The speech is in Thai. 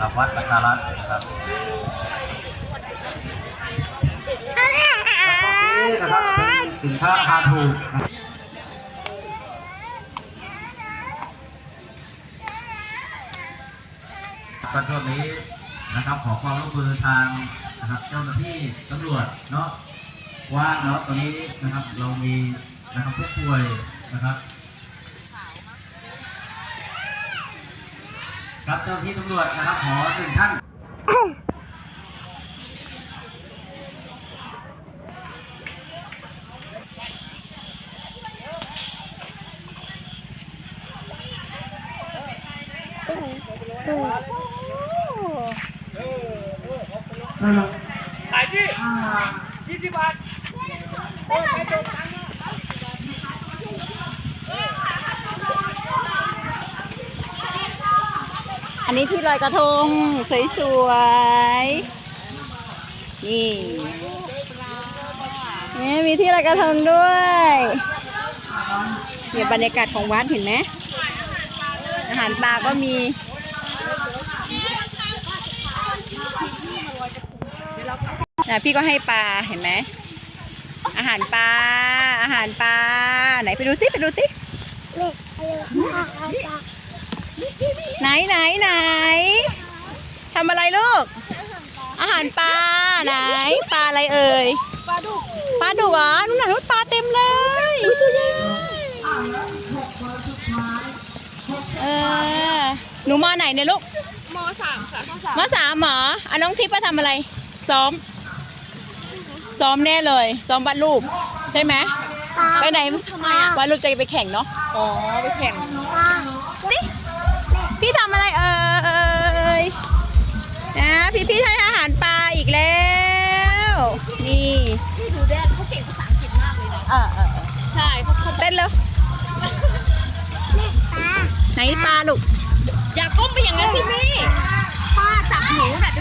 กับวัดประชารัฐนะครับนะครับสินค้าราคาถูกก็ช่วงนี้นะครับขอความร่วมมือทางนะครับเจ้าหน้าที่ตำรวจเนาะว่าเนาะตอนนี้นะครับเรามีนะครับผู้ป่วยนะครับ ครับเจ้าที่ตำรวจนะครับขอหนึ่งท่านขายที่ยี่สิบบาทอั อันนี้ที่ลอยกระทง สวยๆ นี่นี่มีที่ลอยกระทงด้วยเนี่ยบรรยากาศของวัดเห็นไหม อาหารปลาก็มีนะพี่ก็ให้ปลาเห็นไหม อาหารปลา อาหารปลา ไหนไปดูสิไปดูสิ ไหนไหนไหนทำอะไรลูก อาหารปลาไหนปลาอะไรเอ่ยปลาดุกปลาดุกเหรอนู่นน่ะนู่นปลาเต็มเลยเออหนูมาไหนเนี่ยลูกมสามค่ะมาสามเหรออะน้องทิพย์มาทำอะไร ซ้อม ซ้อมแน่เลย ซ้อมวาดรูป ใช่ไหมไปไหนทำไมอะวาดรูปจะไปแข่งเนาะอ๋อไปแข่ง พี่พี่ให้อาหารปลาอีกแล้ว นี่พี่ดูแดนเขาเก่งภาษาอังกฤษมากเลยนะเออเออเออใช่เขาเขาเต้นแล้วไหนปลาลูกอยากก้มไปอย่างนั้นสิมี่ป้าจับหนูแบบ